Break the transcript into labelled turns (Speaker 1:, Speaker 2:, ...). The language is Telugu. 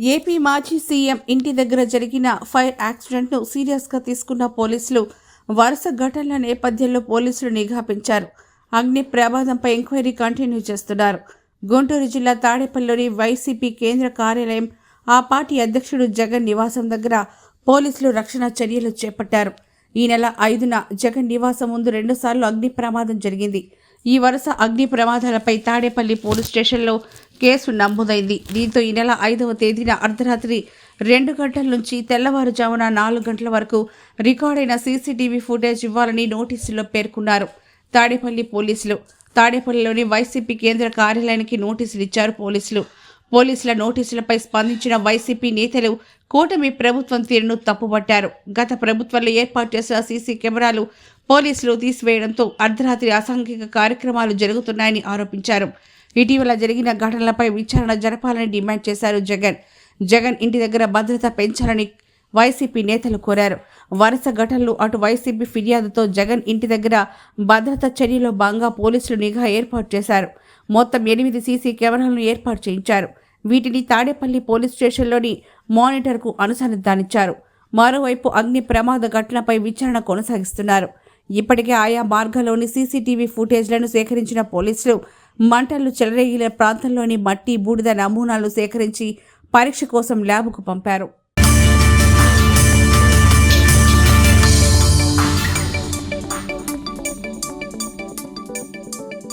Speaker 1: ఏపీ మాజీ సీఎం ఇంటి దగ్గర జరిగిన ఫైర్ యాక్సిడెంట్ను సీరియస్గా తీసుకున్న పోలీసులు వరుస ఘటనల నేపథ్యంలో పోలీసులు నిఘా పెంచారు. అగ్ని ప్రమాదంపై ఎంక్వైరీ కంటిన్యూ చేస్తున్నారు. గుంటూరు జిల్లా తాడేపల్లిలోని వైసీపీ కేంద్ర కార్యాలయం ఆ పార్టీ అధ్యక్షుడు జగన్ నివాసం దగ్గర పోలీసులు రక్షణ చర్యలు చేపట్టారు. ఈ నెల ఐదున జగన్ నివాసం ముందు రెండుసార్లు అగ్ని ప్రమాదం జరిగింది. ఈ వరుస అగ్ని ప్రమాదాలపై తాడేపల్లి పోలీస్ స్టేషన్లో కేసు నమోదైంది. దీంతో ఈ నెల ఐదవ తేదీన అర్ధరాత్రి రెండు గంటల నుంచి తెల్లవారుజామున నాలుగు గంటల వరకు రికార్డైన సీసీటీవీ ఫుటేజ్ ఇవ్వాలని నోటీసులో పేర్కొన్నారు. తాడేపల్లి పోలీసులు. తాడేపల్లిలోని వైసీపీ కేంద్ర కార్యాలయానికి నోటీసులు ఇచ్చారు పోలీసులు. పోలీసుల నోటీసులపై స్పందించిన వైసీపీ నేతలు కూటమి ప్రభుత్వం తీరును తప్పుబట్టారు. గత ప్రభుత్వంలో ఏర్పాటు చేసిన సీసీ కెమెరాలు పోలీసులు తీసివేయడంతో అర్ధరాత్రి అసాంఘిక కార్యక్రమాలు జరుగుతున్నాయని ఆరోపించారు. ఇటీవల జరిగిన ఘటనలపై విచారణ జరపాలని డిమాండ్ చేశారు జగన్. జగన్ ఇంటి దగ్గర భద్రత పెంచాలని వైసీపీ నేతలు కోరారు. వరుస ఘటనలు అటు వైసీపీ ఫిర్యాదుతో జగన్ ఇంటి దగ్గర భద్రత చర్యలో భాగంగా పోలీసులు నిఘా ఏర్పాటు చేశారు. మొత్తం ఎనిమిది సీసీ కెమెరాలను ఏర్పాటు చేయించారు. వీటిని తాడేపల్లి పోలీస్ స్టేషన్లోని మానిటర్కు అనుసంధానించారు. మరోవైపు అగ్ని ప్రమాద ఘటనపై విచారణ కొనసాగిస్తున్నారు. ఇప్పటికే ఆయా మార్గాల్లోని సీసీటీవీ ఫుటేజ్లను సేకరించిన పోలీసులు మంటలు చెలరేగిన ప్రాంతంలోని మట్టి బూడిద నమూనాలు సేకరించి పరీక్ష కోసం ల్యాబ్కు పంపారు.